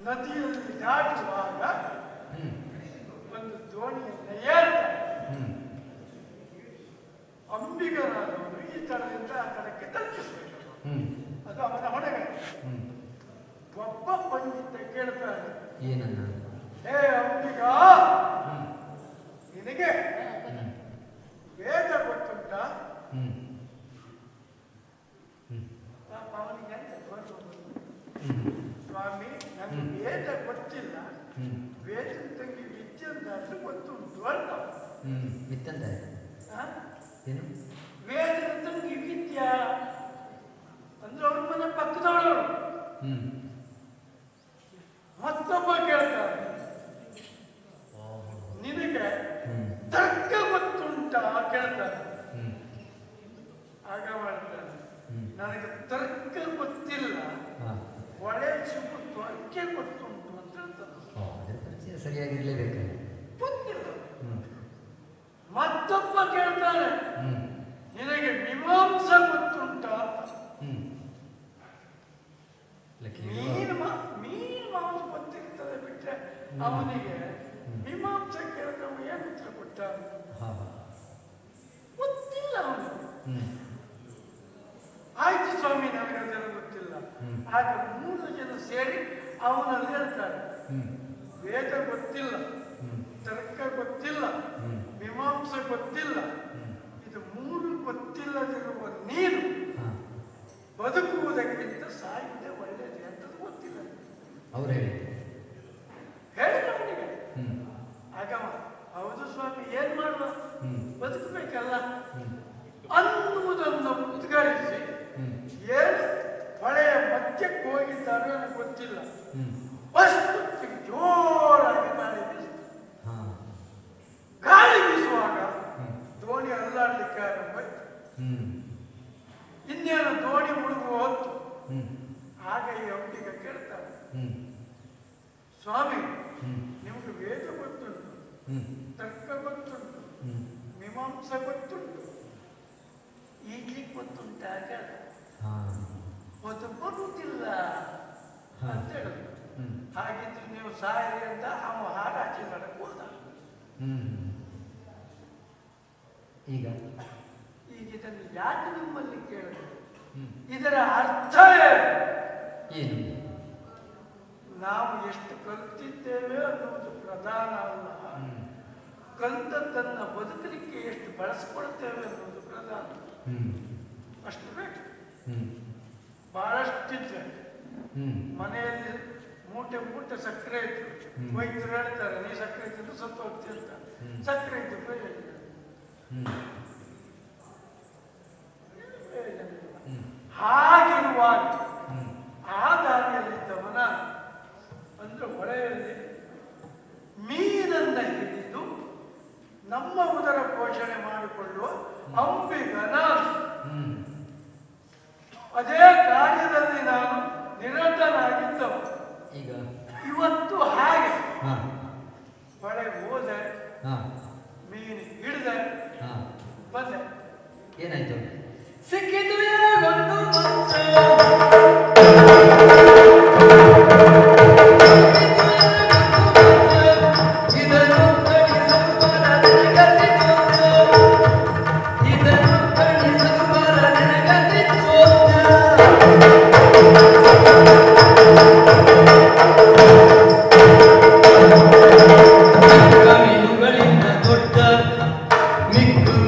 ನದಿಯಲ್ಲಿ ದಾಟುವಾಗ ಒಂದು ದೋಣಿಯನ್ನು ಏರ್ತಾರೆ ಹ್ಮ್. ಅಂಬಿಗನಾದವನು ಈ ತರದಿಂದ ಆ ತರಕ್ಕೆ ತಲುಪಿಸಬೇಕು ಅದು ಅವನ ಹೊಣೆಗಾರ ಹ್ಮ್ ಒಬ್ಬ ಪಂಡಿತ ಕೇಳ್ತಾನೆ ಏನನ್ನ ಹೇ ಅಂಬಿಗ ನಿನಗೆ ವೇದ ಗೊತ್ತುಂಟ ಹ್ಮ್ ಹ್ಮ್ ಪಾಪ ಅವನಿಗೆ ಎಂತ ದೋಷ ಬಂತು? ಹ್ಮ್ ಸ್ವಾಮಿ ನನಗೆ ಹ್ಮ್. ವೇದ ಗೊತ್ತಿಲ್ಲ ಹ್ಮ್ ವೇದ ತಂಗಿ ವಿದ್ಯೆ ಮಿತ್ತಂತಾರೆ ಆ? ಏನು? ವೇದದ ತಂಗಿ ವಿದ್ಯಾ ಅಂದ್ರೆ ಅವ್ರ ಮನೆ ಪಕ್ಕದವಳು ಹ್ಮ್. ಮತ್ತೊಬ್ಬ ಕೇಳ್ತಾರೆ ನಿನಗೆ ಹ್ಮ್ ತರ್ಕ ಗೊತ್ತುಂಟ ಕೇಳ್ತಾನೆ ಹ್ಮ್ ಆಗ ಮಾಡ್ತಾನೆ ಹ್ಮ್ ನನಗೆ ತರ್ಕ ಗೊತ್ತಿಲ್ಲ ಹಾ ಒಳ್ಳೆ ಸಿಗುತ್ತು ಅಕ್ಕೆ ಗೊತ್ತುಂಟು ಅಂತ ಹೇಳ್ತಾನೆ ಓ ಅದರ ಪರಿಚಯ ಸರಿಯಾಗಿರ್ಲೇಬೇಕು ಗೊತ್ತಿಲ್ಲ ಹ್ಮ್ ಮತ್ತೊಬ್ಬ ಕೇಳ್ತಾನೆ ಹ್ಮ್ ನಿನಗೆ ಮೀಮಾಂಸ ಗೊತ್ತುಂಟ ಹ್ಮ್ ಲಕ್ಕಿ ಮೀನು ಮಾ- ಮೀನು ಮಾಂಸ ಗೊತ್ತಿರ್ತದೆ ಬಿಟ್ಟರೆ ಹ್ಮ್. ಅವನಿಗೆ. ಮೀಮಾಂಸ ಕೇಳಿದವ ಏನು ಉತ್ತರ ಕೊಟ್ಟ? ಗೊತ್ತಿಲ್ಲ ಅವನಿಗೆ ಆಯ್ತು ಸ್ವಾಮಿ ನನಗೆ ಅದೆಲ್ಲ ಗೊತ್ತಿಲ್ಲ. ಹಾಗೆ ಆಗ ಮೂರು ಜನ ಸೇರಿ ಅವನಲ್ಲಿ ಹೇಳ್ತಾರೆ. ವೇದ ಗೊತ್ತಿಲ್ಲ. ತರ್ಕ ಗೊತ್ತಿಲ್ಲ. ಮೀಮಾಂಸ ಗೊತ್ತಿಲ್ಲ. ಇದು ಮೂರು ಗೊತ್ತಿಲ್ಲದಿರುವ ನೀನು ಹಾ. ಬದುಕುವುದಕ್ಕಿಂತ ಸಾಹಿತ್ಯ ಒಳ್ಳೆಯದೇ ಅಂತ ಗೊತ್ತಿಲ್ಲ. ಅವ್ರು ಹೇಳಿ ಹೇಳಿದ ಅವನಿಗೆ ಹ್ಮ್ ಆಗ ಅವ, ಹೌದು ಸ್ವಾಮಿ ಏನ್ ಮಾಡುವ ಹ್ಮ್ ಬದುಕಬೇಕಲ್ಲ ಹ್ಮ್ ಅನ್ನುವುದನ್ನು ಉದ್ಘಾಟಿಸಿ ಹ್ಮ್ ಏನು ಹೊಳೆಯ ಮಧ್ಯಕ್ಕೆ ಹೋಗಿದ್ದಾರೋ ನನಗೆ ಗೊತ್ತಿಲ್ಲ ಹ್ಮ್ ಅಷ್ಟು ಜೋರಾಗಿ ಗಾಳಿ ಬೀಸಿತು. ಹಾ ಗಾಳಿ ಬೀಸುವಾಗ ಹ್ಮ್ ದೋಣಿ ಅಲ್ಲಾಡ್ಲಿಕ್ಕೆ ಆರಂಭಾಯ್ತು ಹ್ಮ್ ಇನ್ನೇನು ದೋಣಿ ಮುಳುಗುವ ಹೊತ್ತು ಹ್ಮ್ ಆಗ ಈ ಅಂಬಿಗ ಕೇಳ್ತಾರೆ ಹ್ಮ್ ಸ್ವಾಮಿ ಹ್ಮ್ ನಿಮಗೆ ವೇದ ಗೊತ್ತುಂಟು ಹ್ಮ್ ತರ್ಕ ಗೊತ್ತುಂಟು ಹ್ಮ್ ಮೀಮಾಂಸ ಗೊತ್ತುಂಟು ಈಗ್ಲಿಕ್ಕೆ ಗೊತ್ತುಂಟ ಕೇಳ್ದ. ಹಾ ಮತ್ತು ಬರುವುದಿಲ್ಲ ಹಾ. ಅಂತ ಹೇಳಿದ್ರು ಹಾಗಿದ್ರೆ ನೀವು ಸಾಯಿರಿ ಅಂತ ಅವ ಹಾರಾಚಿ ಮಾಡಕ್ಕೆ ಹೋದ. ಈಗ? ಈಗ ಇದನ್ನು ಯಾಕೆ ನಿಮ್ಮಲ್ಲಿ ಕೇಳಿದೆ? ಇದರ ಅರ್ಥ ಏನು? ನಾವು ಎಷ್ಟು ಕಲಿತಿದ್ದೇವೆ ಅನ್ನೋದು ಪ್ರಧಾನ ಅಲ್ಲ. ಕಲಿತದ್ದನ್ನು ಬದುಕಲಿಕ್ಕೆ ಎಷ್ಟು ಬಳಸ್ಕೊಳ್ತೇವೆ ಅನ್ನೋದು ಪ್ರಧಾನ. ಅಷ್ಟು ಬೇಕು. ಬಹಳಷ್ಟಿದ್ದೇವೆ. ಮನೆಯಲ್ಲಿ ಮೂಟೆ ಮೂಟೆ ಸಕ್ಕರೆ ಇತ್ತು. ವೈದ್ಯರು ಹೇಳ್ತಾರೆ ನೀ ಸಕ್ಕರೆ ಇದ್ದು ಸತ್ತು ಹೋಗ್ತಿ ಅಂತ. ಹ್ಮ್. ಸಕ್ಕರೆ ಪ್ರಯೋಜನ. ಹ್ಮ್. ಹಾಗಿರುವಾಗ ಆ ದಾರಿಯಲ್ಲಿದ್ದವನ Nick.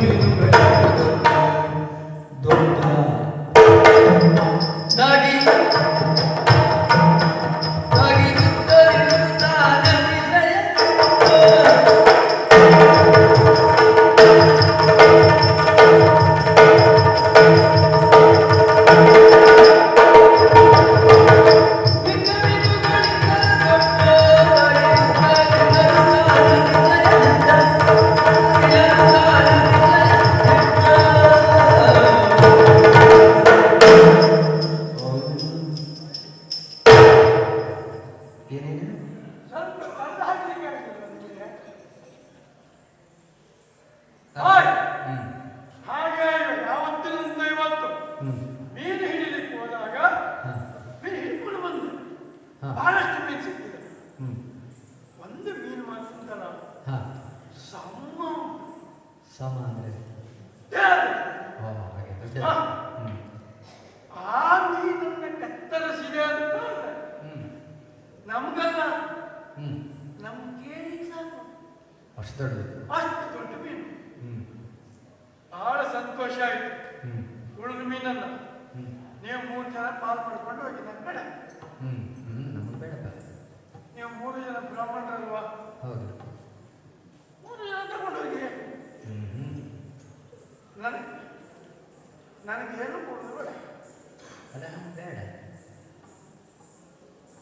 ಅಷ್ಟು ದೊಡ್ಡದು ಅಷ್ಟು ದೊಡ್ಡ ಮೀನು. ಬಹಳ ಸಂತೋಷ ಆಯ್ತು. ಉಳಿದ ಮೀನನ್ನ. ನೀವು ಮೂರು ಜನ ಪಾಲ್ ಮಾಡ್ಕೊಂಡು ಹೋಗಿ ನನ್ನ ಕಡೆ ನಮಗೆ ಬೇಡ ನೀವು ಮೂರು ಜನ ಬ್ರಾಹ್ಮಣರಲ್ವಾ? ಹೌದು. ಮೂರು ಜನ ತಗೊಂಡು ಹೋಗಿ. ಹ್ಮ್ ನನಗೆ ಏನು ಕೊಡೋದು ಬೇಡ. ಅಲ್ಲ ಬೇಡ.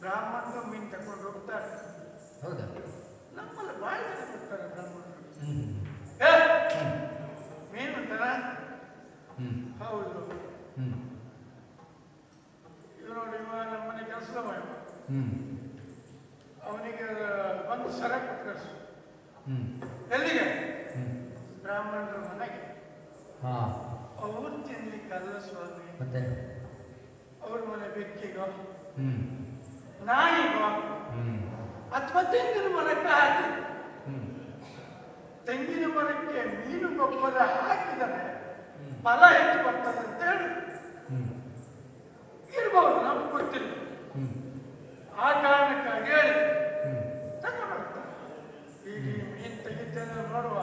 ಬ್ರಾಹ್ಮಣರು ಮೀನು ತಗೊಂಡು ಹೋಗ್ತಾರೆ. ಹೌದಾ? ನಮ್ಮಲ್ಲಿ ಜನ ಕೊಡ್ತಾರೆ ಬ್ರಾಹ್ಮಣರು ಹ್ಮ್. ಏ! ಹ್ಮ್. ಮೀನು ಅಂತಾರ? ಹೌದು. ಇವ್ ನೋಡಿ ಇವ ನಮ್ಮನೆ ಕೆಲಸದ ಮಾಡಿ ಅವನಿಗೆ ಒಂದು ಸರ ಕೊಟ್ಟು ಕಳಿಸು ಎಲ್ಲಿಗೆ? ಬ್ರಾಹ್ಮಣರು ಮನೆಗೆ. ಹಾ. ಅವ್ರು ತಿನ್ಲಿಕ್ಕಲ್ಲ ಸ್ವಾಮಿ. ಮತ್ತೆ? ಅವ್ರ ಮನೆ ಬೆಕ್ಕಿಗೋ. ನಾಯಿಗೋ. ಹ್ಮ್. ಅಥವಾ ತೆಂಗಿನ ಮರಕ್ಕೆ ಹಾಕಿ. ತೆಂಗಿನ ಮರಕ್ಕೆ ಮೀನು ಗೊಬ್ಬರ ಹಾಕಿದರೆ ಫಲ ಹೆಚ್ಚು ಬರ್ತದೆ ಅಂತ ಹೇಳಿ. ಇರ್ಬೋದು ನಮ್ಗೆ ಗೊತ್ತಿಲ್ಲ. ಆ ಕಾರಣಕ್ಕಾಗಿ ಹೇಳಿ. ತಗೊಂಡು ಈಗ ಮೀನು ತೆಗಿತೇನೆ ನೋಡುವ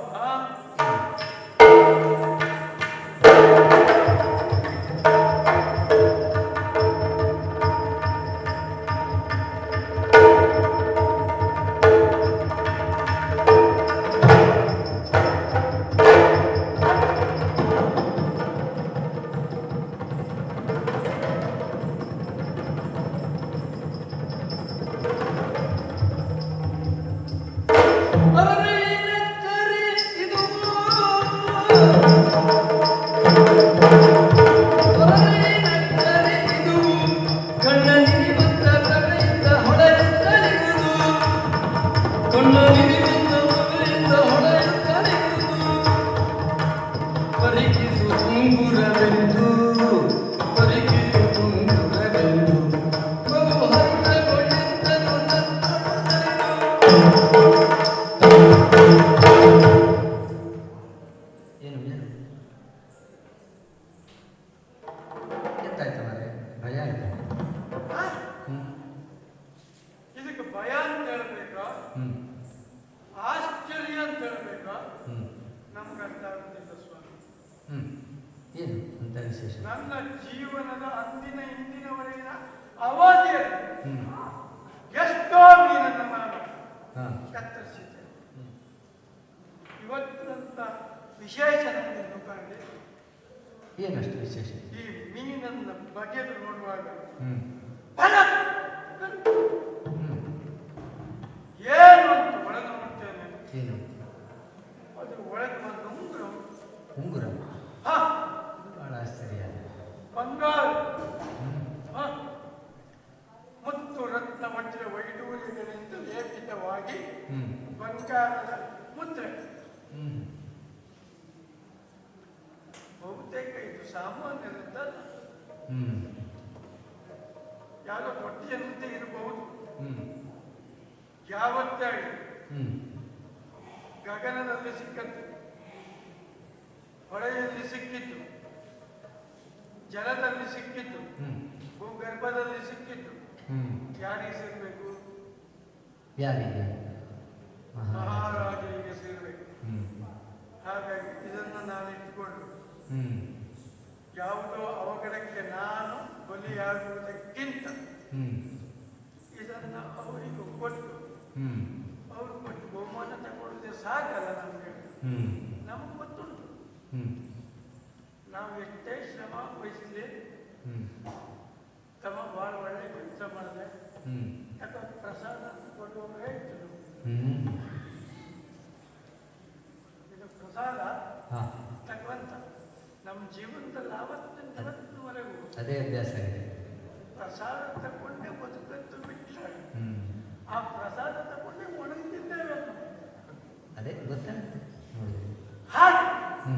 ಪರಿಕಿಸು ತುಂಗುರವೆಂದು ಬಹು ಏನು ಏನು? ಮಾರೆ ಭಯ ಆಯ್ತಾ? ಆ? ಇದಕ್ಕೆ ಭಯ ಅಂತ ಹೇಳ್ಬೇಕಾ? ಹ್ಞೂ ಆಶ್ಚರ್ಯ ಅಂತ ಹೇಳ್ಬೇಕಾ ಹ್ಞೂ ನಮ್ಗೆ ಅರ್ಥ ಆಗುತ್ತಿಲ್ಲ ಸ್ವಾಮಿ ಹ್ಞೂ ಏನು ಅಂತ ವಿಶೇಷ ನನ್ನ ಜೀವನದ ಅಂದಿನ ಇಂದಿನವರೆಗಿನ ಅವಧಿಯಲ್ಲಿ ಹ್ಞೂ ಎಷ್ಟೋ ಮೀನನ್ನು ನಾನು ಕತ್ತರಿಸಿದ್ದೆ ಇವತ್ತಿನಂತ ವಿಶೇಷ ನನಗೆ ಏನಷ್ಟು ವಿಶೇಷ? ಈ ಮೀನನ್ನು ಬಗೆದು ನೋಡುವಾಗ ಯಾರೋ ದೊಡ್ಡದಂತೆ ಇರಬಹುದು ಹ್ಞೂ ಯಾವತ್ತೇ ಆಗಲಿ ಹ್ಞೂ ಗಗನದಲ್ಲಿ ಸಿಕ್ಕದ್ದು ಹೊಳೆಯಲ್ಲಿ ಸಿಕ್ಕಿತ್ತು ಜಲದಲ್ಲಿ ಸಿಕ್ಕಿತು ಹ್ಞೂ ಭೂಗರ್ಭದಲ್ಲಿ ಸಿಕ್ಕಿತ್ತು ಯಾರಿಗೆ ಸಿಗಬೇಕು ಯಾರಿಗೆ? ಮಹಾರಾಜ ಮಹಾರಾಜರಿಗೆ ಸಿಗಬೇಕು ಹ್ಞೂ ಹಾಗಾಗಿ ಇದನ್ನು ನಾನು ಇಟ್ಕೊಂಡು ಯಾವುದೋ ಅವಘಡಕ್ಕೆ ನಾನು ಬಲಿಯಾಗುವುದಕ್ಕಿಂತ ಇದನ್ನು ಅವರಿಗೂ ಕೊಟ್ಟು ಅವರು ಕೊಟ್ಟು ಬಹುಮಾನ ತಗೊಳ್ಳದೆ ಸಾಕಲ್ಲ ನಮಗೆ. ನಮಗೆ ಗೊತ್ತುಂಟು. ನಾವು ಎಷ್ಟೇ ಶ್ರಮ ವಹಿಸಲಿ ತಮ್ಮ ಭಾಳ ಒಳ್ಳೆ ಕೆಲಸ ಮಾಡಿದೆ ಯಾಕಂದ್ರೆ ಪ್ರಸಾದ ಕೊಡುವವರು ಹೇಳ್ತಿದ್ರು ಹ್ಞೂ ಇದು ಪ್ರಸಾದ ಹಾಂ ತಕ್ಕಂತ ನಮ್ಮ ಜೀವನದಲ್ಲಿ ಆವತ್ತಿನ ಇವತ್ತಿನವರೆಗೂ ಅದೇ ಅಭ್ಯಾಸ ಆಗಿದೆ ಪ್ರಸಾದ ತಗೊಂಡೇ ಬದುಕಂತು ಬಿಟ್ಟರೆ ಹ್ಞೂ ಆ ಪ್ರಸಾದ ತಗೊಂಡೇ ಒಣಗಿದ್ದೇವೆ ಅದೇ ಗೊತ್ತಾಗುತ್ತೆ ನೋಡಿ ಹಾಗೆ ಹ್ಞೂ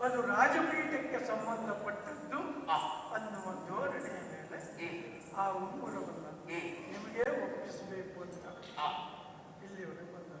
ಅದು ರಾಜಪೀಠಕ್ಕೆ ಸಂಬಂಧಪಟ್ಟದ್ದು ಅನ್ನುವ ಧೋರಣೆಯ ಮೇಲೆ ಆ ಉಂಗುರವನ್ನು ನಿಮಗೆ ಒಪ್ಪಿಸಬೇಕು ಅಂತ ಇಲ್ಲಿ ಇಲ್ಲಿವರೆಗೆ ಬಂದ